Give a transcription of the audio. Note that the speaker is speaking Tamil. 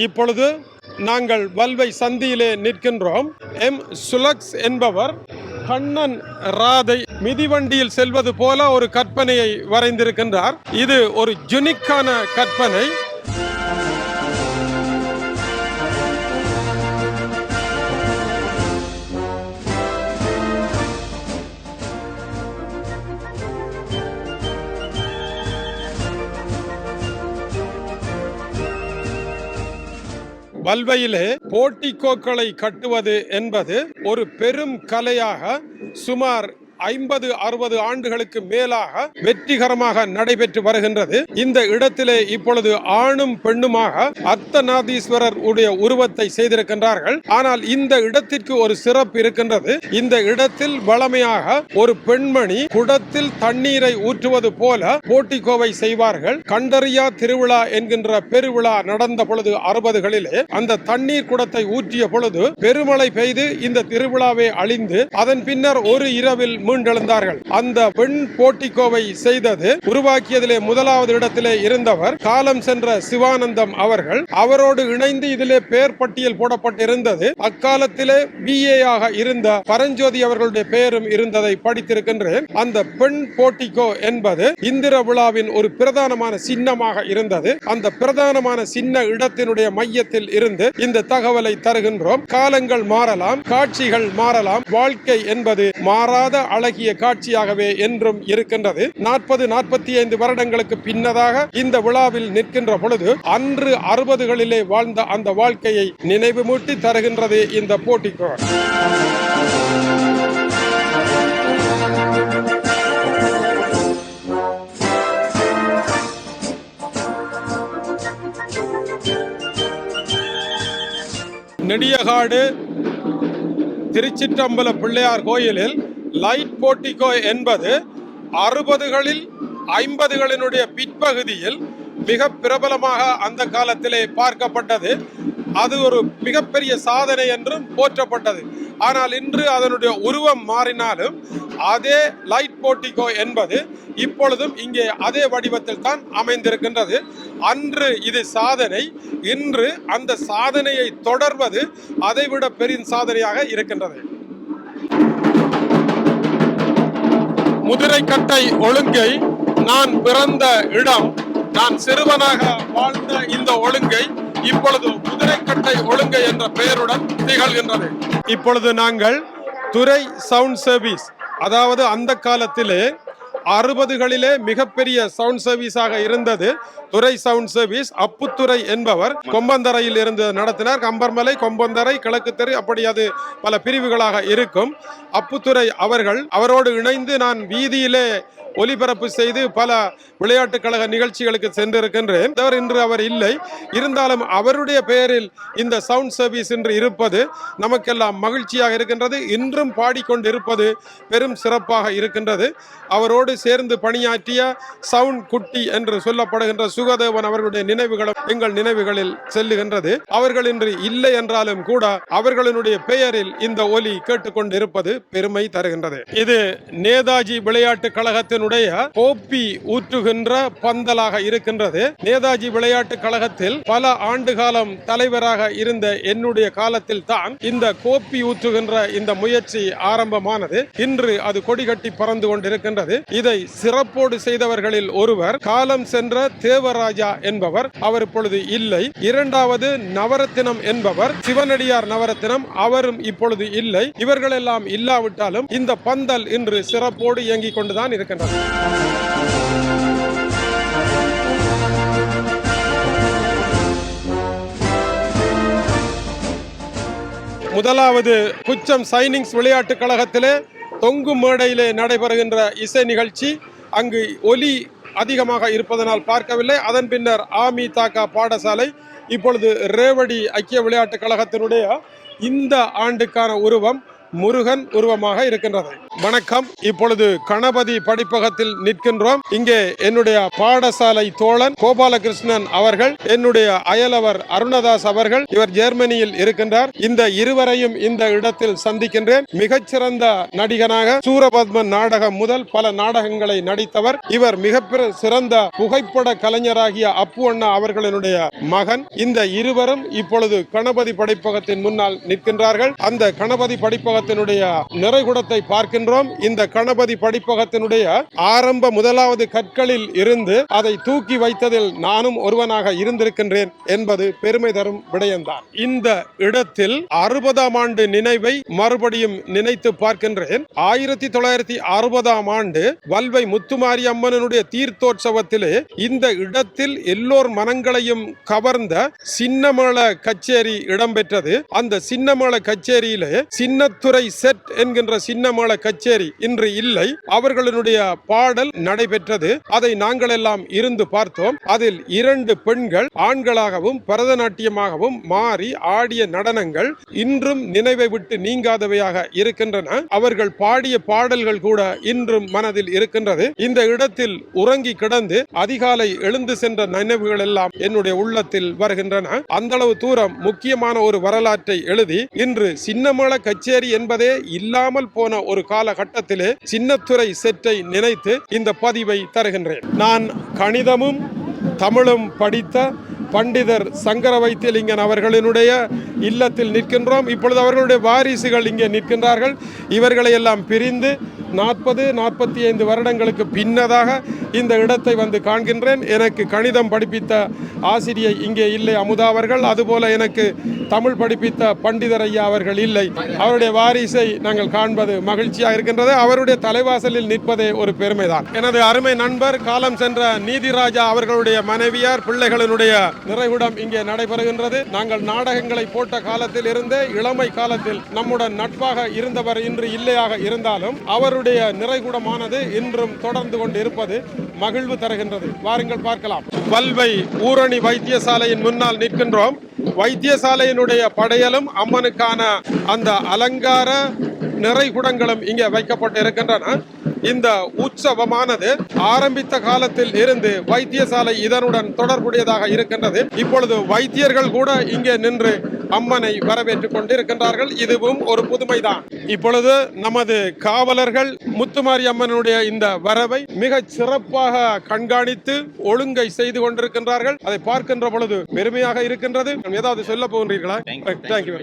இப்பொழுது நாங்கள் வல்வை சந்தியிலே நிற்கின்றோம். எம். சுலக்ஸ் என்பவர் கண்ணன் ராதை மிதிவண்டியில் செல்வது போல ஒரு கற்பனையை வரைந்திருக்கின்றார். இது ஒரு ஜுனிக்கான கற்பனை. வல்வையிலே போட்டிக்கோக்களை கட்டுவது என்பது ஒரு பெரும் கலையாக சுமார் ஐம்பது அறுபது ஆண்டுகளுக்கு மேலாக வெற்றிகரமாக நடைபெற்று வருகின்றது. இந்த இடத்திலே இப்பொழுது ஆணும் பெண்ணுமாக அர்த்தநாதீஸ்வரர் உடைய உருவத்தை செய்திருக்கின்றார்கள். ஆனால் இந்த இடத்திற்கு ஒரு சிறப்பு இருக்கின்றது. இந்த இடத்தில் வளமையாக ஒரு பெண்மணி குடத்தில் தண்ணீரை ஊற்றுவது போல போட்டிக்கோவை செய்வார்கள். கண்டறியா திருவிழா என்கின்ற பெருவிழா நடந்த பொழுது அறுபதுகளிலே அந்த தண்ணீர் குடத்தை ஊற்றிய பொழுது பெருமழை பெய்து இந்த திருவிழாவை அழிந்து அதன் பின்னர் ஒரு இரவில் மீண்டெழுந்தார்கள். அந்த பெண் போட்டிக்கோவை செய்தது உருவாக்கியதிலே முதலாவது இடத்திலே இருந்தவர் காலம் சென்ற சிவானந்தம் அவர்கள். அவரோடு இணைந்து இதிலே பெயர் பட்டியல் போடப்பட்டிருந்தது. அக்காலத்திலே பிஏ ஆக இருந்த பரஞ்சோதி அவர்களுடைய பெயரும் இருந்ததை படித்திருக்கின்றேன். அந்த பெண் போட்டிக்கோ என்பது இந்திர விழாவின் ஒரு பிரதானமான சின்னமாக இருந்தது. அந்த பிரதானமான சின்ன இடத்தினுடைய மையத்தில் இருந்து இந்த தகவலை தருகின்றோம். காலங்கள் மாறலாம் காட்சிகள் மாறலாம் வாழ்க்கை என்பது மாறாத அழகிய காட்சியாகவே என்றும் இருக்கின்றது. நாற்பது நாற்பத்தி ஐந்து வருடங்களுக்கு பின்னதாக இந்த விழாவில் நிற்கின்ற பொழுது அன்று அறுபதுகளிலே வாழ்ந்த அந்த வாழ்க்கையை நினைவு மூட்டி தருகின்றது இந்த போட்டிக்கோ. நெடியகாடு திருச்சிற்றம்பல பிள்ளையார் கோயிலில் லைட் போர்டிகோ என்பது அறுபதுகளில் ஐம்பதுகளினுடைய பிற்பகுதியில் மிக பிரபலமாக அந்த காலத்திலே பார்க்கப்பட்டது. அது ஒரு மிகப்பெரிய சாதனை என்றும் போற்றப்பட்டது. ஆனால் இன்று அதனுடைய உருவம் மாறினாலும் அதே லைட் போர்டிகோ என்பது இப்பொழுதும் இங்கே அதே வடிவத்தில் தான் அமைந்திருக்கின்றது. அன்று இது சாதனை இன்று அந்த சாதனையை தொடர்வது அதைவிட பெரிய சாதனையாக இருக்கின்றது. முதிரைக்கட்டை ஒழுங்கை நான் பிறந்த இடம். நான் சிறுவனாக வாழ்ந்த இந்த ஒழுங்கை இப்பொழுது குதிரைக்கட்டை ஒழுங்கை என்ற பெயருடன் திகழ்கின்றது. இப்பொழுது நாங்கள் துறை சவுண்ட் சர்வீஸ் அதாவது அந்த காலத்திலே அறுபதுகளிலே மிகப்பெரிய சவுண்ட் சர்வீஸாக இருந்தது. துறை சவுண்ட் சர்வீஸ் அப்புத்துறை என்பவர் கொம்பந்தரையில் இருந்து நடத்தினார். கம்பர்மலை கொம்பந்தரை கிழக்கு தெரு அப்படி அது பல பிரிவுகளாக இருக்கும். அப்புத்துறை அவர்கள் அவரோடு இணைந்து நான் வீதியிலே ஒலிபரப்பு செய்து பல விளையாட்டுக் கழக நிகழ்ச்சிகளுக்கு சென்றிருக்கின்றேன். அவர் இன்று அவர் இல்லை. இருந்தாலும் அவருடைய பெயரில் இந்த சவுண்ட் சர்வீஸ் இன்று இருப்பது நமக்கெல்லாம் மகிழ்ச்சியாக இருக்கின்றது. இன்றும் பாடிக்கொண்டிருப்பது பெரும் சிறப்பாக இருக்கின்றது. அவரோடு சேர்ந்து பணியாற்றிய சவுண்ட் குட்டி என்று சொல்லப்படுகின்ற சுகதேவன் அவர்களுடைய நினைவுகளும் எங்கள் நினைவுகளில் செல்லுகின்றது. அவர்கள் இன்று இல்லை என்றாலும் கூட அவர்களினுடைய பெயரில் இந்த ஒலி கேட்டுக்கொண்டிருப்பது பெருமை தருகின்றது. இது நேதாஜி விளையாட்டு இதனுடைய கோப்பி ஊற்றுகின்ற பந்தலாக இருக்கின்றது. நேதாஜி விளையாட்டு கழகத்தில் பல ஆண்டு காலம் தலைவராக இருந்த என்னுடைய காலத்தில் தான் இந்த கோப்பி ஊற்றுகின்ற இந்த முயற்சி ஆரம்பமானது. இன்று அது கொடிகட்டி பறந்து கொண்டிருக்கின்றது. இதை சிறப்போடு செய்தவர்களில் ஒருவர் காலம் சென்ற தேவராஜா என்பவர். அவர் இப்பொழுது இல்லை. இரண்டாவது நவரத்தினம் என்பவர். சிவனடியார் நவரத்தினம். அவரும் இப்பொழுது இல்லை. இவர்கள் எல்லாம் இல்லாவிட்டாலும் இந்த பந்தல் இன்று சிறப்போடு இயங்கிக் கொண்டுதான் இருக்கின்றது. முதலாவது குச்சம் சைனிங்ஸ் விளையாட்டுக் கழகத்திலே தொங்கு மேடையிலே நடைபெறுகின்ற இசை நிகழ்ச்சி. அங்கு ஒலி அதிகமாக இருப்பதனால் பார்க்கவில்லை. அதன் பின்னர் ஆமி தாக்கா பாடசாலை இப்பொழுது ரேவடி ஐக்கிய விளையாட்டுக் கழகத்தினுடைய இந்த ஆண்டுக்கான உருவம். முருகன் உருவமாக இருக்கின்றது. வணக்கம். இப்பொழுது கணபதி படிப்பகத்தில் நிற்கின்றோம். இங்கே என்னுடைய பாடசாலை தோழன் கோபாலகிருஷ்ணன் அவர்கள் என்னுடைய அயலவர் அருணதாஸ் அவர்கள் இவர் ஜெர்மனியில் இருக்கின்றார். இந்த இருவரையும் இந்த இடத்தில் சந்திக்கின்றேன். மிகச்சிறந்த நடிகனாக சூரபத்மன் நாடகம் முதல் பல நாடகங்களை நடித்தவர். இவர் மிக சிறந்த புகைப்பட கலைஞராகிய அப்பு அண்ணா அவர்களினுடைய மகன். இந்த இருவரும் இப்பொழுது கணபதி படிப்பகத்தின் முன்னால் நிற்கின்றார்கள். அந்த கணபதி படிப்பகத்தினுடைய நிறைகுடத்தை பார்க்கின்றோம். இந்த கணபதி படிப்பகத்தினுடைய ஆரம்ப முதலாவது கற்களில் இருந்து அதை தூக்கி வைத்ததில் நானும் ஒருவனாக இருந்திருக்கின்றேன் என்பது பெருமை தரும் விடயம்தான். இந்த இடத்தில் அறுபதாம் ஆண்டு நினைவை மறுபடியும் நினைத்து பார்க்கின்றேன். ஆயிரத்தி தொள்ளாயிரத்தி அறுபதாம் ஆண்டு வல்வை முத்துமாரி அம்மனுடைய தீர்த்தோற்சவத்திலே இந்த இடத்தில் எல்லோர் மனங்களையும் கவர்ந்த சின்னமேள கச்சேரி இடம்பெற்றது. அந்த சின்னமேள கச்சேரியிலே சின்னத்து சின்னத்துறை செட் என்கின்ற சின்னமேள கச்சேரி இன்று இல்லை. அவர்களுடைய பாடல் நடைபெற்றது. அதை நாங்கள் எல்லாம் இருந்து பார்த்தோம். அதில் இரண்டு பெண்கள் ஆண்களாகவும் பரதநாட்டியமாகவும் மாறி ஆடிய நடனங்கள் இன்றும் நினைவை விட்டு நீங்காதவையாக இருக்கின்றன. அவர்கள் பாடிய பாடல்கள் கூட இன்றும் மனதில் இருக்கின்றது. இந்த இடத்தில் உறங்கி கிடந்து அதிகாலை எழுந்து சென்ற நினைவுகள் எல்லாம் என்னுடைய உள்ளத்தில் வருகின்றன. அந்த அளவு தூரம் முக்கியமான ஒரு வரலாற்றை எழுதி இன்று சின்னமேள கச்சேரி என்பதே இல்லாமல் போன ஒரு காலகட்டத்திலே சின்னத்துறை செட்டை நினைத்து இந்த பதிவை தருகின்றேன். நான் கணிதமும் தமிழும் படித்த பண்டிதர் சங்கர வைத்தியலிங்கன் அவர்களினுடைய இல்லத்தில் நிற்கின்றோம். இப்பொழுது அவர்களுடைய வாரிசுகள் இங்கே நிற்கின்றார்கள். இவர்களை எல்லாம் பிரிந்து நாற்பது நாற்பத்தி ஐந்து வருடங்களுக்கு பின்னதாக இந்த இடத்தை வந்து காண்கின்றேன். எனக்கு கணிதம் படிப்பித்த ஆசிரியை இங்கே இல்லை அமுதா அவர்கள். அதுபோல எனக்கு தமிழ் படிப்பித்த பண்டிதர் ஐயா அவர்கள் இல்லை. அவருடைய வாரிசை நாங்கள் காண்பது மகிழ்ச்சியாக இருக்கின்றது. அவருடைய தலைவாசலில் நிற்பதே ஒரு பெருமைதான். எனது அருமை நண்பர் காலம் சென்ற நீதிராஜா அவர்களுடைய மனைவியார் பிள்ளைகளினுடைய நிறைவிடம் இங்கே நடைபெறுகின்றது. நாங்கள் நாடகங்களை போட்ட காலத்தில் இருந்தே இளமை காலத்தில் நம்முடன் நட்பாக இருந்தவர் இன்று இல்லையாக இருந்தாலும் அவருடைய நிறைகுடமானது இன்றும் தொடர்ந்து கொண்டு இருப்பது மகிழ்வு தருகின்றது. வாருங்கள் பார்க்கலாம். வல்வை ஊரணி வைத்தியசாலையின் முன்னால் நிற்கின்றோம். வைத்தியசாலையினுடைய படையலும் அம்மனுக்கான அந்த அலங்கார நிறைகுடங்களும் இங்கே வைக்கப்பட்டு இருக்கின்றன இந்த உற்சவமானது ஆரம்பித்த காலத்தில் இருந்து வைத்தியசாலை இதனுடன் தொடர்புடையதாக இருக்கின்றது. இப்பொழுது வைத்தியர்கள் கூட இங்கே நின்று அம்மனை வரவேற்றுக் கொண்டிருக்கின்றார்கள். இதுவும் ஒரு புதுமைதான். இப்பொழுது நமது காவலர்கள் முத்துமாரி அம்மனுடைய இந்த வரவை மிக சிறப்பாக கண்காணித்து ஒழுங்கை செய்து கொண்டிருக்கின்றார்கள். அதை பார்க்கின்ற பொழுது பெருமையாக இருக்கின்றது. ஏதாவது சொல்ல போகின்றீர்களா? தேங்க்யூ